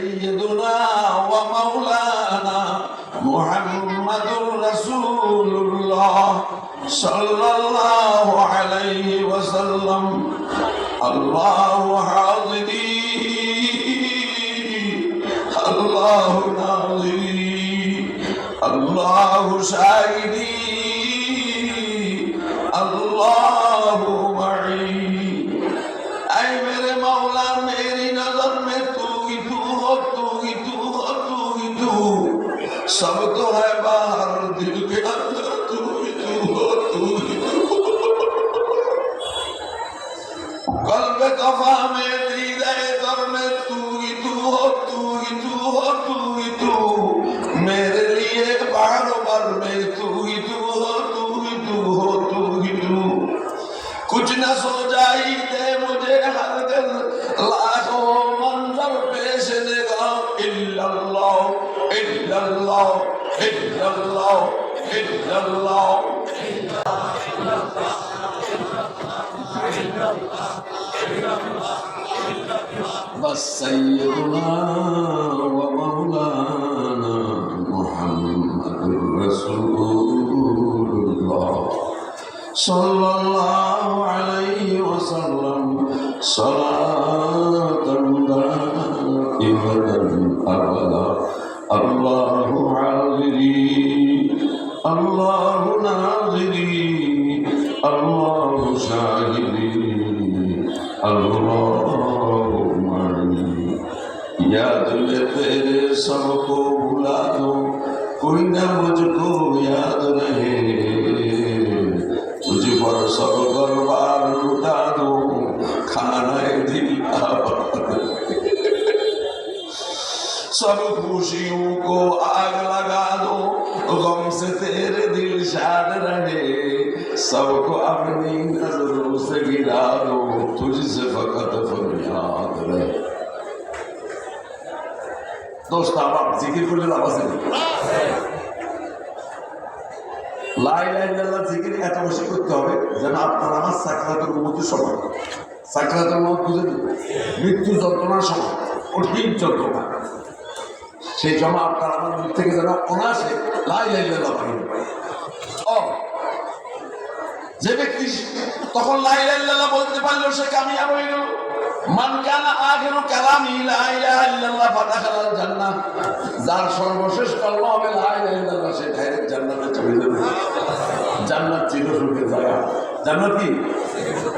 سيدنا ومولانا محمد رسول الله صلى الله عليه وسلم الله حاضري الله ناظري الله شاهدي सब तो है बाहर, दिल के अंदर तू ही तू हो, तू ही तू कल पे कफा में दीदे दर में तू ही तू हो, तू ही तू हो, तू ही तू। मेरे लिए बारो बार में तू ही तू हो, तू ही तू हो, तू ही तू। कुछ न सोच illallah illallah وسيدنا ومولانا محمد رسول الله صلى الله عليه وسلم صلاة دائمة أبدا الله عاذري الله ناظري الله شاهدي الله معي याद में तेरे सबको भुला दो कोई ना मुझको याद रहे सब खुशियों को आग लगा दो गम से तेरे दिल शाद रहे सबको अपनी नजरों से गिरा दो तुझसे फकत फरियाद रहे দোস্ত আমার জিকির করলে লাভ আছে না? লাই লাই লাল্লাহ জিকির এত বেশি করতে হবে যেন আপনার আমার সাকরাতের মধ্যে সময় সাকরাতের মধ্যে বুঝে দিন মৃত্যু যন্ত্রণার সময় কঠিন যন্ত্রণা সেই সময় আপনার আমার মুখ থেকে যেন অনাসে লাই লাই যে ব্যক্তি তখন লাই বলতে পারল সে কামিয়াব হয়ে মান কানা আখিরু কালামি লা ইলাহা ইল্লাল্লাহ ফাদাখালাল জান্নাহ যার সর্বশেষ কলমা হবে লা ইলাহা ইল্লাল্লাহ সে ডাইরেক্ট জান্নাতে চলে যাবে জান্নাত চির সুখের জায়গা কি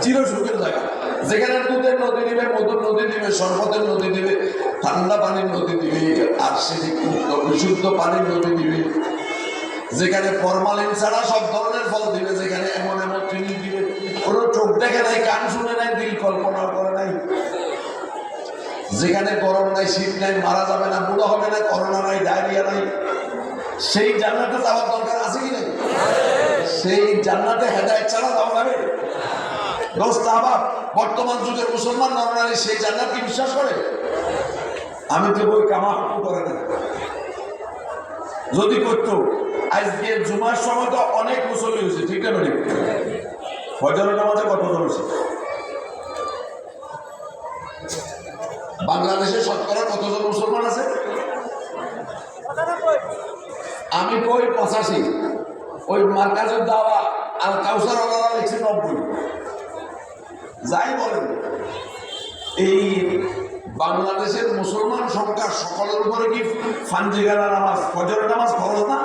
চির সুখের জায়গা যেখানে দুধের নদী দিবে মধুর নদী দিবে শরবতের নদী দিবে ঠান্ডা পানির নদী দিবে আর সেটি বিশুদ্ধ পানির নদী দিবে। যেখানে ফরমালিন ছাড়া সব ধরনের ফল দিবে, যেখানে এমন এমন জিনিস দিবে। কোনো চোখ দেখে নাই, কান শুনে নাই, দিল কল্পনা করে নাই। যেখানে গরম নাই, শীত নাই, মারা যাবে না, বুড়ো হবে না, করোনা নাই, ডায়রিয়া নাই, সেই জান্নাতে যাওয়ার দরকার আছে কি নাই? সেই জান্নাতে হেদায়ত ছাড়া যাওয়া যাবে? দোস্ত, আবার বর্তমান যুগের মুসলমান নরনারী সেই জান্নাত কি বিশ্বাস করে? আমি তো বই কামা করে না যদি করতো, আজকে জুমার সময় তো অনেক মুসল্লি হয়েছে, ঠিক না ফজরের নামাজে কত জন হয়েছে? বাংলাদেশে শতকরা কতজন মুসলমান আছে? আমি কই পঁচাশি। ওই মার্কাজের দাওয়া আর কাউসার ওনারা লিখছে নব্বই। যাই বলেন, এই বাংলাদেশের মুসলমান সংখ্যা সকলের উপরে কি? ফান্দিগালা নামাজ ফজরের নামাজ ফরজ না?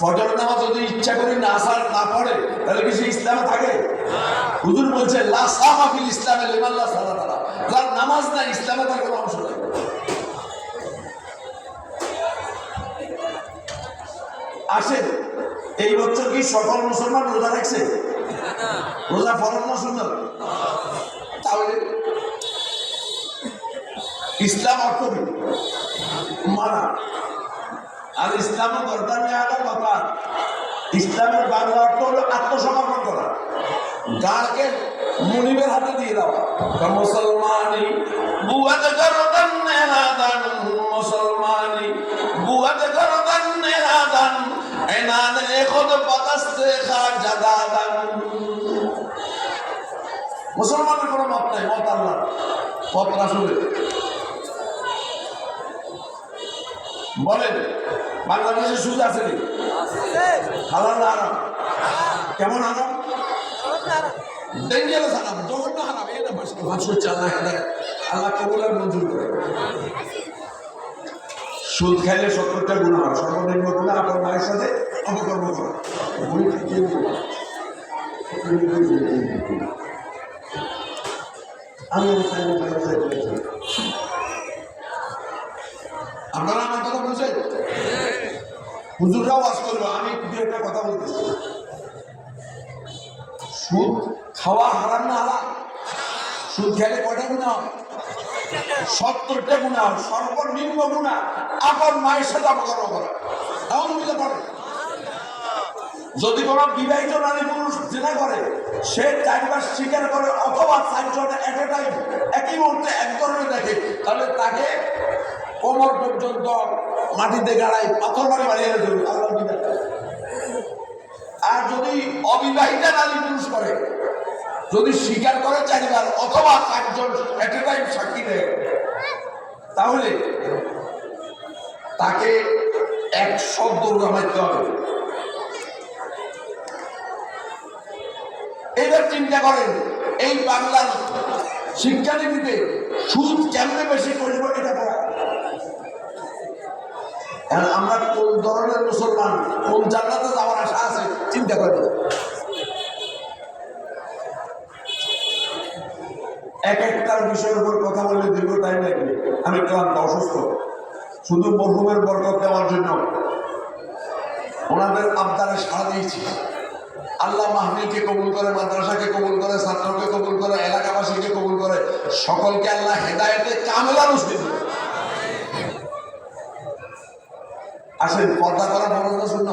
ফজরের নামাজ যদি ইচ্ছা করি না আসার, না পড়ে, তাহলে কি সে ইসলামে থাকে? হুজুর বলছে, লা সামাফিল ইসলামে লিমাল্লাহ সালা তারা যার নামাজ না ইসলামে তার কোনো অংশ নেই। আসেন, এই বছর কি সকল মুসলমান রোজা রাখছে? রোজা ফরজ না সুন্দর তাহলে ইসলাম অর্থ মানা আর ইসলামের দরকার নেই আলাদা কথা। ইসলামের বাংলা অর্থ হলো আত্মসমর্পণ করা। গাঁকে মুনিবের হাতে দিয়ে দেওয়া। মুসলমানি বুয়াতে গরদান নেহাদান মুসলমানি বুয়াতে গরদান নেহাদান এনানে খোদ পাকাস্তে খা জাদাদান মুসলমানের কোনো মত নাই, মত আল্লাহ পথ রাসুলের। বলেন, বাংলাদেশে সুদ আছে নি হালাল না কেমন হারাম? ডেঞ্জারাস হারাম, জঘন্য হারাম এটা মানুষের চাল্লা এটা আল্লাহ কবুলের মঞ্জুর করে। সুদ খাইলে সত্তরটা গুণ হয়, সর্বনিম্ন আপনার মায়ের সাথে অপকর্ম করা। আপনারা আমার হুজুররাও ওয়াজ করব আমি দু একটা কথা বলতেছি। সুদ খাওয়া হারাম না হারাম সুদ খেলে কটা গুণা হয়? সত্তরটা গুণা হয়, সর্বনিম্ন গুণা আপন মায়ের সাথে অপকর্ম করা। এমন বুঝতে পারে যদি কোনো বিবাহিত নারী পুরুষ জেনা করে, সে চারবার স্বীকার করে, অথবা চারজন এট টাইম একই মুহূর্তে এক ধরনের দেখে, তাহলে তাকে কোমর পর্যন্ত মাটিতে গাড়াই পাথর মারি বাড়িয়ে দেবে আর যদি অবিবাহিতা নারী পুরুষ করে, যদি স্বীকার করে চারিবার, অথবা চারজন এট সাক্ষী দেয়, তাহলে তাকে একশো দুর্গা মারতে হবে। এবার চিন্তা করেন, এই বাংলার শিক্ষানীতিতে সুদ কেমনে বেশি করব এটা পড়া এখন আমরা কোন ধরনের মুসলমান? কোন জান্নাতে যাওয়ার আশা আছে? চিন্তা করে এক একটার বিষয়ের উপর কথা বলে দীর্ঘ টাইম লাগবে আমি ক্লান্ত, অসুস্থ। শুধু মরহুমের বরকত দেওয়ার জন্য। ওনাদের আবদারে সাড়া দিয়েছি। আল্লাহ মাহমিলকে কবুল করে, মাদ্রাসাকে কবুল করে, ছাত্রকে কবুল করে, এলাকাবাসীকে কবুল করে, সকলকে আল্লাহ হেদায়তে কামেলা নসিব করে। আসেন পর্দা করা ফরজ না। শূন্য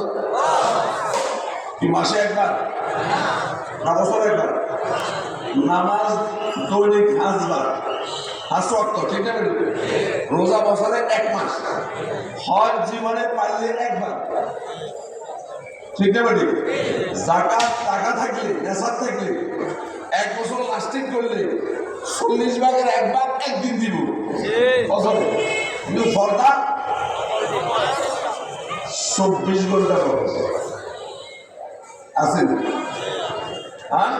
কি মাসে একবার? না বছর একবার? নামাজ দৈনিক হাজবার হাসু অর্থ ঠিক না রোজা বছরে এক মাস। হজ জীবনে পাইলে একবার। ঠিক না বেটি? জাকাত টাকা থাকলে নেশার থাকলে এক বছর লাস্টিং করলে চল্লিশ ভাগের একবার একদিন দিব। বছর কিন্তু ফর্দা চব্বিশ ঘণ্টা খরচ আছে? হ্যাঁ?